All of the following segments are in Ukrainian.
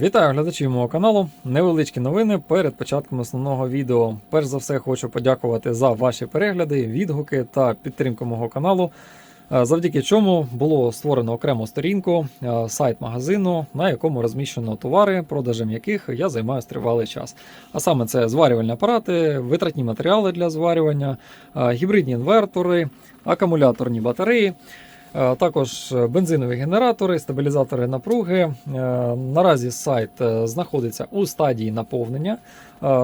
Вітаю глядачів мого каналу. Невеличкі новини перед початком основного відео. Перш за все, хочу подякувати за ваші перегляди, відгуки та підтримку мого каналу. е, Завдяки чому було створено окрему сторінку, е, сайт магазину, на якому розміщено товари, продажем яких я займаюся тривалий час. А саме це зварювальні апарати, витратні матеріали для зварювання, е, гібридні інвертори, акумуляторні батареї. Е, Також бензинові генератори, стабілізатори напруги. Е, Наразі сайт е, знаходиться у стадії наповнення,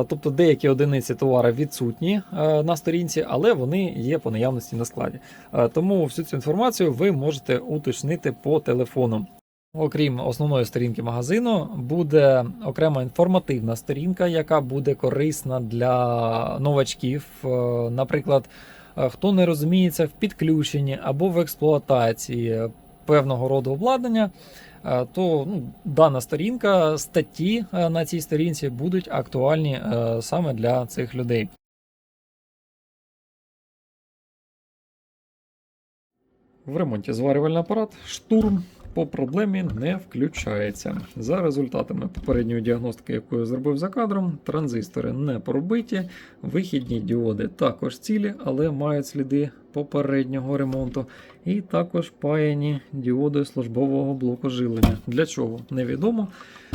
тобто деякі одиниці товару відсутні на сторінці, але вони є по наявності на складі. Тому всю цю інформацію ви можете уточнити по телефону. Окрім основної сторінки магазину, буде окрема інформативна сторінка, яка буде корисна для новачків. Наприклад, хто не розуміється в підключенні або в експлуатації певного роду обладнання, е, то ну, дана сторінка, статті е, на цій сторінці будуть актуальні е, саме для цих людей. В ремонті зварювальний апарат штурм по проблемі не включається. За результатами попередньої діагностики, яку я зробив за кадром, транзистори не пробиті, вихідні діоди також цілі, але мають сліди попереднього ремонту. І також паяні діоди службового блоку живлення. Для чого? Невідомо,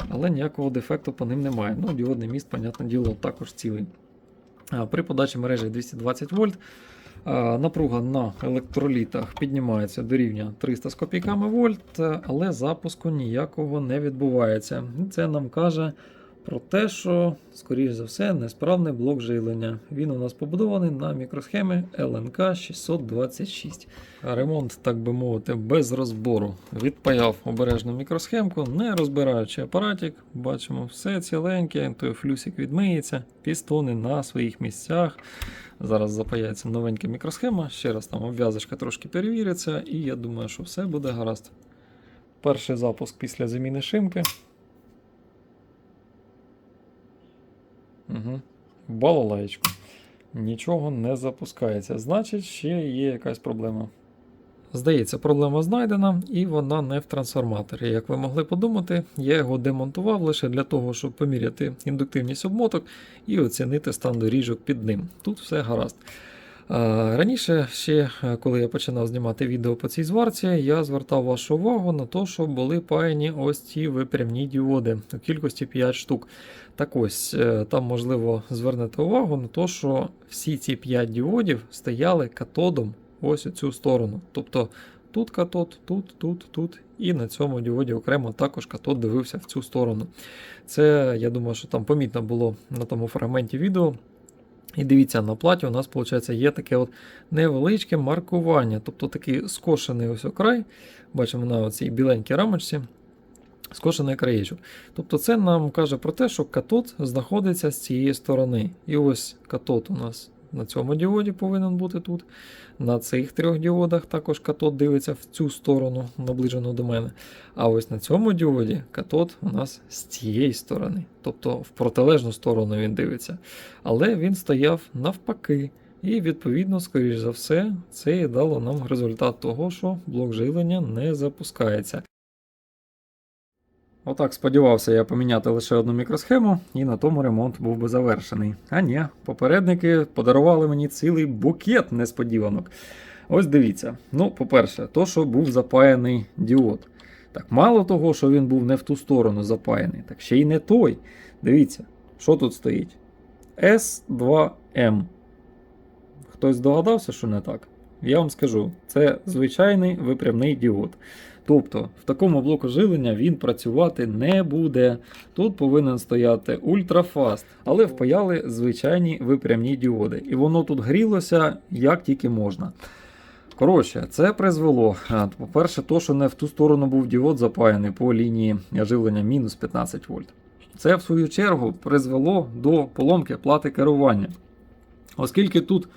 але ніякого дефекту по ним немає. Ну, діодний міст, понятне діло, також цілий. При подачі мережі 220 вольт Напруга на електролітах піднімається до рівня 300 з копійками вольт, е, але запуску ніякого не відбувається. Це нам каже про те, що, скоріш за все, несправний блок живлення. Він у нас побудований на мікросхемі LNK 626. Ремонт, так би мовити, без розбору. Відпаяв обережну мікросхемку, не розбираючи апаратик, бачимо все ціленьке, той флюсик відмиється, пістони на своїх місцях. Зараз запаяється новенька мікросхема, ще раз там обв'язочка трошки перевіриться, і я думаю, що все буде гаразд. Перший запуск після заміни шимки. Угу. Балалаєчку. Нічого не запускається. Значить, ще є якась проблема. Здається, проблема знайдена, і вона не в трансформаторі. Як ви могли подумати, я його демонтував лише для того, щоб поміряти індуктивність обмоток і оцінити стан доріжок під ним. Тут все гаразд. А, Раніше, ще е, коли я починав знімати відео по цій зварці, я звертав вашу увагу на те, що були паяні ось ці випрямні діоди у кількості 5 штук. Так ось, е, там можливо звернете увагу на те, що всі ці 5 діодів стояли катодом ось у цю сторону. Тобто тут катод, тут, тут, тут, і на цьому діоді окремо також катод дивився в цю сторону. Це, я думаю, що там помітно було на тому фрагменті відео. І дивіться, на платі у нас, виходить, є таке от невеличке маркування, тобто такий скошений ось окрай. Бачимо на цій біленькій рамочці. Скошений краєчок. Тобто це нам каже про те, що катод знаходиться з цієї сторони. І ось катод у нас на цьому діоді повинен бути тут. На цих трьох діодах також катод дивиться в цю сторону, наближену до мене. А ось на цьому діоді катод у нас з цієї сторони, тобто в протилежну сторону він дивиться. Але він стояв навпаки. І, відповідно, скоріш за все, це і дало нам результат того, що блок живлення не запускається. Отак сподівався я поміняти лише одну мікросхему, і на тому ремонт був би завершений. А ні, попередники подарували мені цілий букет несподіванок. Ось дивіться. Ну, по-перше, то, що був запаяний діод. Так, мало того, що він був не в ту сторону запаяний, так ще й не той. Дивіться, що тут стоїть? S2M. Хтось здогадався, що не так? Я вам скажу, це звичайний випрямний діод. Тобто в такому блоку живлення він працювати не буде. Тут повинен стояти ультрафаст, але впаяли звичайні випрямні діоди. І воно тут грілося як тільки можна. Коротше, це призвело. По-перше, то, що не в ту сторону був діод запаяний по лінії живлення мінус 15 вольт. Це, в свою чергу, призвело до поломки плати керування. Оскільки тут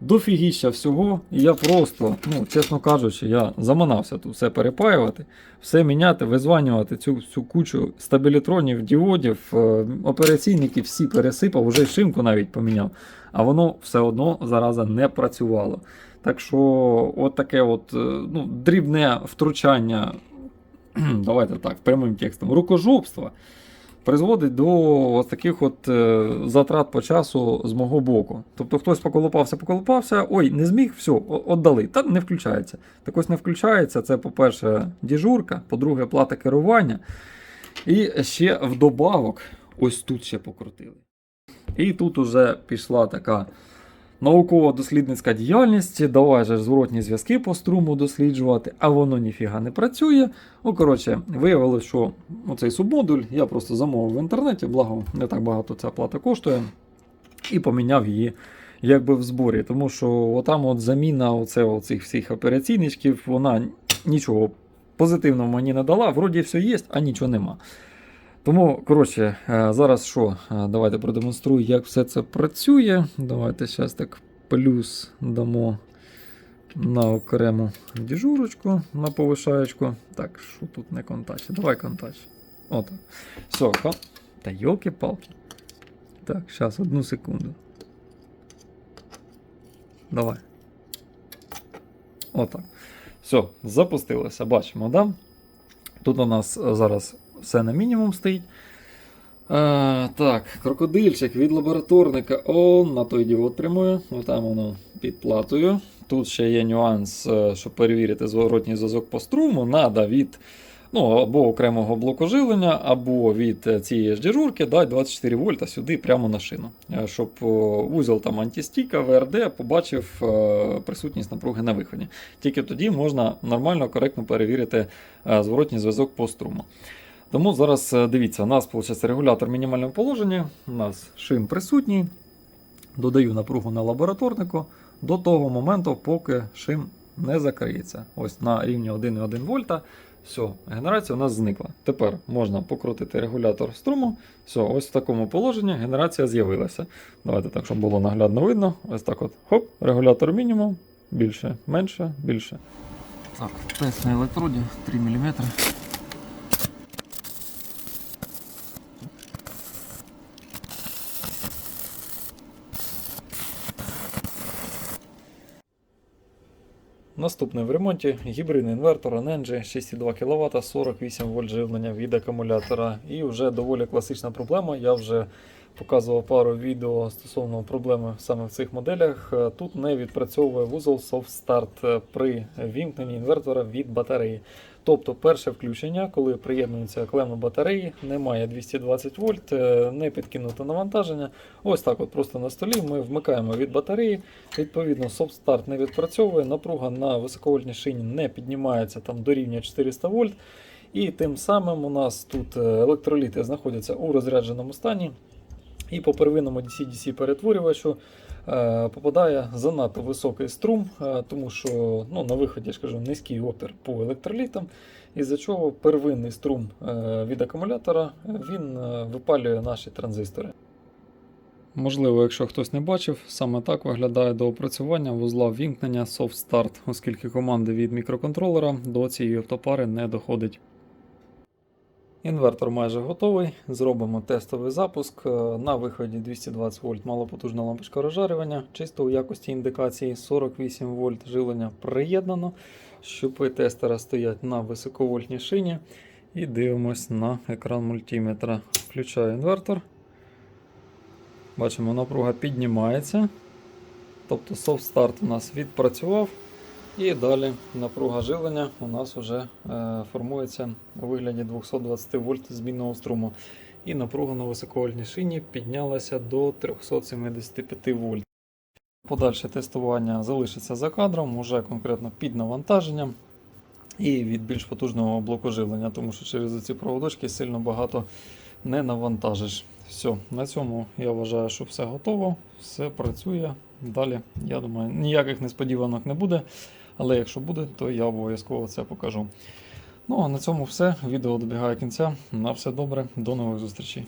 дофігіща всього, і я просто, ну, чесно кажучи, я заманався тут все перепаювати, все міняти, визванювати цю всю кучу стабілітронів, діодів, е, операційників всі пересипав, уже й шимку навіть поміняв, а воно все одно зараза не працювало. Так що, от таке от, е, ну, дрібне втручання, давайте так, прямим текстом, рукожопства. Призводить до таких от е, затрат по часу з мого боку. Тобто хтось поколупався, поколупався, ой, не зміг, все, віддали. Та не включається. Так ось не включається. Це, по-перше, діжурка, по-друге, плата керування. І ще вдобавок, ось тут ще покрутили. І тут уже пішла така науково-дослідницька діяльність, давай же зворотні зв'язки по струму досліджувати, а воно ніфіга не працює. Ну, коротше, виявилось, що оцей субмодуль я просто замовив в інтернеті, благо не так багато ця плата коштує, і поміняв її якби в зборі. Тому що отам от заміна оцих всіх операційничків, вона нічого позитивного мені не дала. Вроді все є, а нічого нема. Тому, коротше, е, зараз що? Е, Давайте продемонструю, як все це працює. Давайте зараз так плюс дамо на окрему діжурочку на повишаєчку. Так, що тут не контач? Давай контач. Отак. Все, ка- Та йолки-палки. Так, зараз, одну секунду. Давай. Отак. Все, запустилося. Бачимо, да? Тут у нас зараз все на мінімум стоїть. А, так, крокодильчик від лабораторника. Он на той діод прямує. Отам воно під платою. Тут ще є нюанс, е, щоб перевірити зворотній зв'язок по струму. Надо від ну, або окремого блоку живлення, або від е, цієї ж дежурки дати 24 вольта сюди прямо на шину. Е, Щоб о, вузол там антистіка, ВРД побачив е, присутність напруги на виході. Тільки тоді можна нормально, коректно перевірити е, зворотній зв'язок по струму. Тому зараз е, дивіться, у нас виходить регулятор мінімального положення, у нас шим присутній. Додаю напругу на лабораторнику до того моменту, поки шим не закриється. Ось на рівні 1,1 вольта. Все, генерація у нас зникла. Тепер можна покрутити регулятор струму. Все, ось в такому положенні генерація з'явилася. Давайте так, щоб було наглядно видно. Ось так от. Хоп, регулятор мінімум. Більше, менше, більше. Так, тест на електроді 3 мм. Наступний в ремонті гібридний інвертор Anenji 6,2 кВт, 48 вольт живлення від акумулятора. І вже доволі класична проблема. Я вже показував пару відео стосовно проблеми саме в цих моделях. Е, Тут не відпрацьовує вузол Soft Start е, при вімкненні інвертора від батареї. Тобто перше включення, коли приєднується клема батареї, немає 220 вольт, е, не підкинуто навантаження. Ось так от просто на столі ми вмикаємо від батареї. Відповідно, Start не відпрацьовує, напруга на високовольтній шині не піднімається там до рівня 400 вольт. І тим самим у нас тут електроліти знаходяться у розрядженому стані. І по первинному DC-DC перетворювачу е, попадає занадто високий струм, е, тому що ну, на виході я ж кажу, низький опір по електролітам, із-за чого первинний струм е, від акумулятора він випалює наші транзистори. Можливо, якщо хтось не бачив, саме так виглядає до опрацювання вузла ввімкнення Soft Start, оскільки команди від мікроконтролера до цієї автопари не доходить. Інвертор майже готовий. Зробимо тестовий запуск. Е, На виході 220 вольт малопотужна лампочка розжарювання. Чисто у якості індикації 48 вольт живлення приєднано. Щупи тестера стоять на високовольтній шині. І дивимось на екран мультиметра. Включаю інвертор. Бачимо, напруга піднімається. Тобто soft start у нас відпрацював. І далі напруга живлення у нас вже е, формується у вигляді 220 вольт змінного струму. І напруга на високовольтній шині піднялася до 375 вольт. Подальше тестування залишиться за кадром, уже конкретно під навантаженням і від більш потужного блоку живлення, тому що через ці проводочки сильно багато не навантажиш. Все, на цьому я вважаю, що все готово, все працює. Далі, я думаю, ніяких несподіванок не буде. Але якщо буде, то я обов'язково це покажу. Ну а на цьому все. Відео добігає кінця. На все добре, до нових зустрічей.